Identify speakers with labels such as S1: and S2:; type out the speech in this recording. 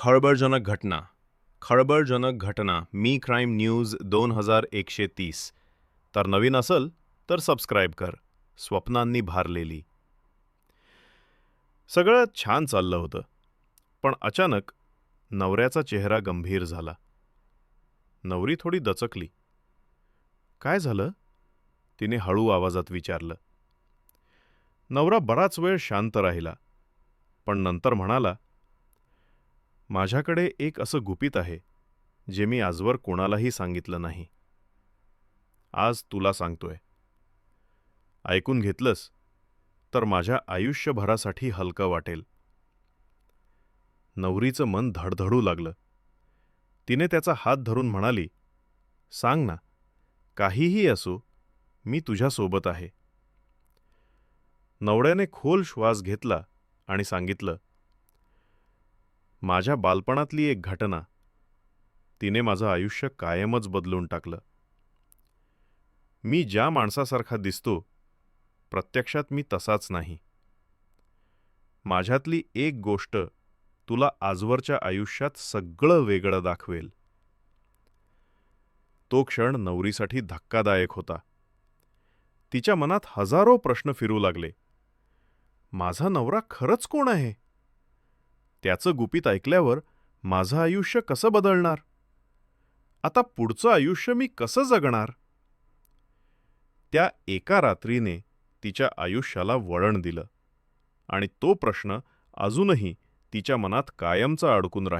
S1: खळबळजनक घटना. खळबळजनक घटना. मी क्राईम न्यूज दोन हजार एकशे तीस. तर नवीन असल तर सबस्क्राईब कर. स्वप्नांनी भारलेली. सगळं छान चाललं होतं. पण अचानक नवऱ्याचा चेहरा गंभीर झाला. नवरी थोडी दचकली. काय झालं? तिने हळू आवाजात विचारलं. नवरा बराच वेळ शांत राहिला. पण नंतर म्हणाला माझ्याकडे एक असं गुपित आहे जे मी आजवर कोणालाही सांगितलं नाही. आज तुला सांगतोय. ऐकून घेतलंस तर माझ्या आयुष्यभरासाठी हलकं वाटेल. नवरीचं मन धडधडू लागलं. तिने त्याचा हात धरून म्हणाली सांग ना काहीही असो मी तुझ्यासोबत आहे. नवऱ्याने खोल श्वास घेतला आणि सांगितलं माझ्या बालपणातली एक घटना. तिने माझं आयुष्य कायमच बदलून टाकलं. मी ज्या माणसासारखा दिसतो प्रत्यक्षात मी तसाच नाही. माझ्यातली एक गोष्ट तुला आजवरच्या आयुष्यात सगळं वेगळं दाखवेल. तो क्षण नवरीसाठी धक्कादायक होता. तिच्या मनात हजारो प्रश्न फिरू लागले. माझा नवरा खरंच कोण आहे? त्याचं गुपित ऐकल्यावर माझं आयुष्य कसं बदलणार? आता पुढचं आयुष्य मी कसं जगणार? त्या एका रात्रीने तिच्या आयुष्याला वळण दिलं आणि तो प्रश्न अजूनही तिच्या मनात कायमचा अडकून राहिला.